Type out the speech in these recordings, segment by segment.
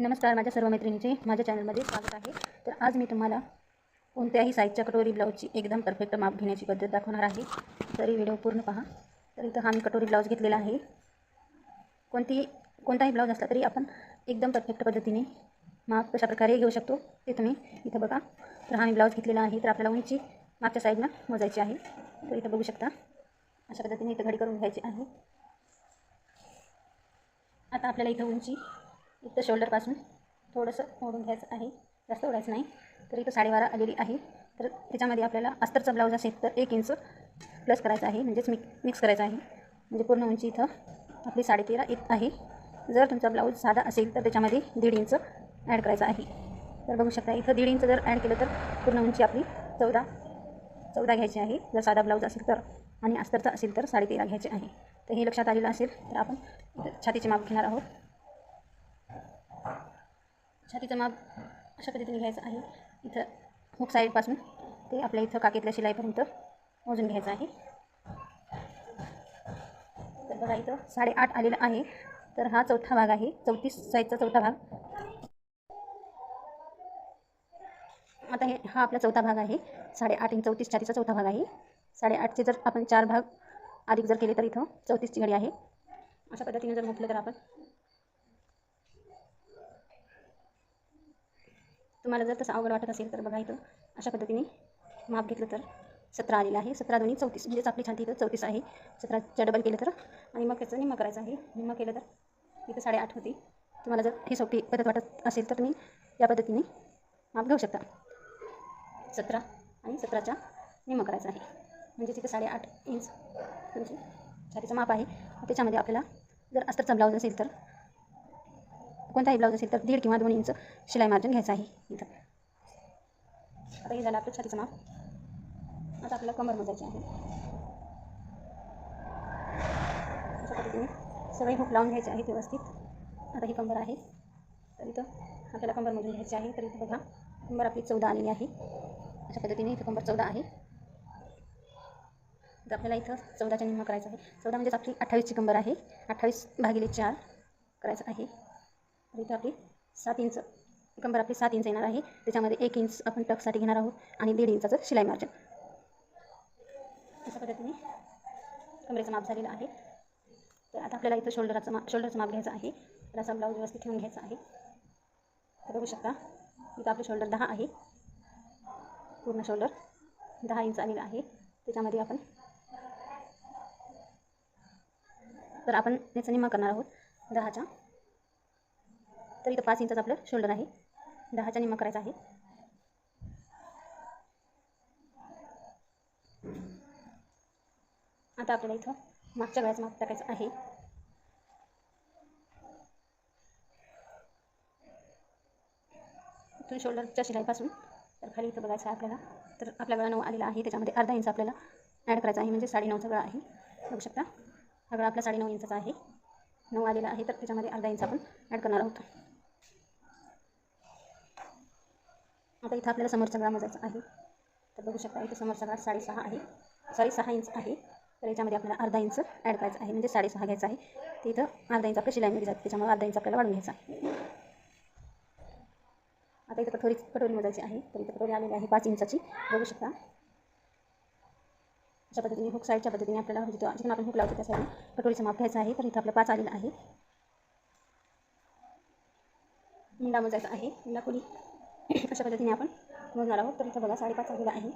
नमस्कार माझ्या सर्व मैत्रिणींचे माझ्या चॅनलमध्ये स्वागत आहे. तर आज मी तुम्हाला कोणत्याही साईजच्या कटोरी ब्लाऊजची एकदम परफेक्ट माप घेण्याची पद्धत दाखवणार आहे. तरी व्हिडिओ पूर्ण पहा. तर इथं हा मी कटोरी ब्लाऊज घेतलेला आहे. कोणतीही कोणताही ब्लाऊज असला तरी आपण एकदम परफेक्ट पद्धतीने माप कशाप्रकारे घेऊ शकतो ते तुम्ही इथं बघा. तर हा मी ब्लाऊज घेतलेला आहे. तर आपल्याला उंची मागच्या साईडनं मोजायची आहे. तर इथं बघू शकता. अशा पद्धतीने इथं घडी करून घ्यायची आहे. आता आपल्याला इथं उंची इथं शोल्डरपासून थोडंसं ओढून घ्यायचं आहे. जास्त ओढायचं नाही. तर इथं साडेबारा आलेली आहे. तर त्याच्यामध्ये आपल्याला अस्तरचा ब्लाऊज असेल तर एक इंच प्लस करायचं आहे. म्हणजेच मिक मिक्स करायचं आहे. म्हणजे पूर्ण उंची इथं आपली साडेतेरा येत आहे. जर तुमचा ब्लाऊज साधा असेल तर त्याच्यामध्ये दीड इंच ॲड करायचं आहे. तर बघू शकता इथं दीड इंच जर ॲड केलं तर पूर्ण उंची आपली चौदा चौदा घ्यायची आहे. जर साधा ब्लाऊज असेल तर आणि अस्तरचा असेल तर साडेतेरा घ्यायचे आहे. तर हे लक्षात आलेलं असेल तर आपण छातीचे माप घेणार आहोत. छातीचं माप अशा पद्धतीने घ्यायचं आहे. इथं हुक साईडपासून ते आपल्या इथं काकेतल्या शिलाईपर्यंत मोजून घ्यायचं आहे. तर बघा इथं साडेआठ आलेलं आहे. तर हा चौथा भाग आहे. चौतीस साईजचा चौथा भाग. आता हे हा आपला चौथा भाग आहे. साडेआठ इंच चौतीस छातीचा चौथा भाग आहे. साडेआठचे जर आपण चार भाग अधिक जर केले तर इथं चौतीसची घडी आहे. अशा पद्धतीने जर म्हटलं तर आपण तुम्हाला जर तसं अवघड वाटत असेल तर बघा इथं अशा पद्धतीने माप घेतलं तर सतरा आलेलं आहे. सतरा दोन्ही चौतीस म्हणजेच आपली छाती इथं चौतीस आहे. सतराच्या डबल केलं तर आणि मग त्याचं निम्मा करायचं आहे. निम्मा केलं तर इथं साडेआठ होती. तुम्हाला जर ही सोपी पद्धत वाटत असेल तर तुम्ही या पद्धतीने माप घेऊ शकता. सतरा आणि सतराच्या निम्मा करायचं आहे. म्हणजे तिथं साडेआठ इंच तुमची म्हणजे छातीचं माप आहे. त्याच्यामध्ये आपल्याला जर अस्तरचा ब्लाऊज असेल तर कोणताही ब्लाऊज असेल तर दीड किंवा दोन इंच शिलाई मार्जिन घ्यायचं आहे इथं. आता हे झालं आपलं छातीचं माप. आता आपल्याला कमर मोजायची आहे. अशा पद्धतीने सगळी हुक लावून घ्यायची आहे व्यवस्थित. आता ही कंबर आहे. तर इथं आपल्याला कंबर मोजून घ्यायची आहे. तर इथं बघा कंबर आपली चौदा आलेली आहे. अशा पद्धतीने इथं कंबर चौदा आहे. तर आपल्याला इथं चौदाच्या निम्मा करायचं आहे. चौदा म्हणजेच आपली अठ्ठावीसची कंबर आहे. अठ्ठावीस भागिले चार करायचं आहे. इथं आपली सात इंच कंबर आपली सात इंच येणार आहे. त्याच्यामध्ये एक इंच आपण टकसाठी घेणार आहोत आणि दीड इंचाचं शिलाई मार्जिन. अशा पद्धतीने कमरेचं माप झालेलं आहे. तर आता आपल्याला इथं शोल्डरचं माप शोल्डरचं माप घ्यायचं आहे. तर असा ब्लाऊज व्यवस्थित ठेवून घ्यायचा आहे. तर बघू शकता इथं आपलं शोल्डर दहा आहे. पूर्ण शोल्डर दहा इंच आलेलं आहे. त्याच्यामध्ये आपण तर आपण याचा निम्मा करणार आहोत दहाच्या तर इथं पाच इंचाचं आपलं शोल्डर आहे. दहाच्या निम्मा करायचा आहे. आता आपल्याला इथं मागच्या गळ्याचं माप टाकायचं आहे. इथून शोल्डरच्या शिलाईपासून तर खाली इथं बघायचं आहे आपल्याला. तर आपला गळा नऊ आलेला आहे. त्याच्यामध्ये अर्धा इंच आपल्याला ॲड करायचा आहे. म्हणजे साडे नऊचा गळा आहे. बघू शकता. हा गळा आपला साडेनऊ इंचाचा आहे. नऊ आलेला आहे. तर त्याच्यामध्ये अर्धा इंच आपण ॲड करणार आहोत. आता इथं आपल्याला समोरचा ग्राम मोजायचा आहे. तर बघू शकता इथं समोरचा गळा साडेसहा आहे. सॉरी सहा इंच आहे. तर याच्यामध्ये आपल्याला अर्धा इंच ॲड करायचं आहे. म्हणजे साडेसहा घ्यायचं आहे. ते इथं अर्धा इंच आपल्या शिलाईमध्ये जाते. त्याच्यामुळे अर्धा इंच आपल्याला वाढून घ्यायचा आहे. आता इथं कठोरी कटोरी मोजायची आहे. तर इथं कटोरी आलेली आहे पाच इंचाची बघू शकता. अशा पद्धतीने हुक साईडच्या पद्धतीने आपल्याला म्हणजे जिथं जिथून आपण हुक लावतो त्या साईडने कटोरीचं माप घ्यायचं आहे. तर इथं आपलं पाच आलेलं आहे. मुंडा मोजायचा आहे. मुंडा खोली अशा पद्धतीने आपण मोजणार आहोत? तर इथं बघा साडेपाच आलेला आहे.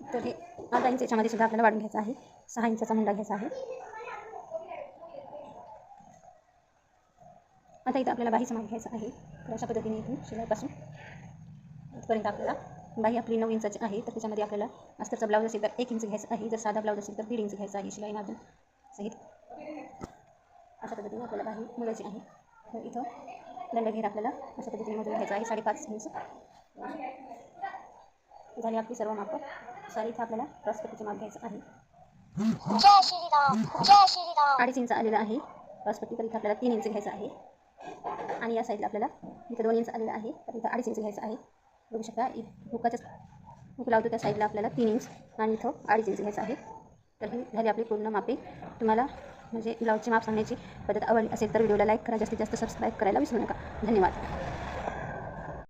तर हे अर्धा इंच याच्यामध्ये सुद्धा आपल्याला वाढून घ्यायचं आहे. सहा इंचाचा मुंडा घ्यायचा आहे. आता इथं आपल्याला बाहीचं माग घ्यायचं आहे. तर अशा पद्धतीने इथून शिलाईपासून इथपर्यंत आपल्याला बाही आपली नऊ इंचाची आहे. तर त्याच्यामध्ये आपल्याला अस्तरचा ब्लाऊज असेल तर एक इंच घ्यायचं आहे. जर साधा ब्लाऊज असेल तर दीड इंच घ्यायचा आहे. शिलाई मार्जिन सहित अशा पद्धतीने आपल्याला बाही मुलाची आहे. तर इथं दंडघेर आपल्याला अशा पद्धतीने मोजून घ्यायचं आहे. साडेपाच इंच झाली आपली सर्व मापं. सारी इथं आपल्याला क्रॉसपट्टीचे माप घ्यायचं आहे. अडीच इंच आलेलं आहे. क्रॉसपट्टी तर इथं आपल्याला तीन इंच घ्यायचं आहे. आणि या साईडला आपल्याला इथं दोन इंच आलेलं आहे. तर इथं अडीच इंच घ्यायचं आहे. बघू शकता इ हुकाच्या हुक लावतो त्या साईडला आपल्याला तीन इंच. आणि इथं अडीच इंच घ्यायचं आहे. तर ही झाली आपली पूर्ण मापे. तुम्हाला म्हणजे ब्लाऊजची माप सांगण्याची पद्धत आवडली असेल तर व्हिडिओला लाईक करा. जास्तीत जास्त सबस्क्राईब करायला विसरू नका. धन्यवाद.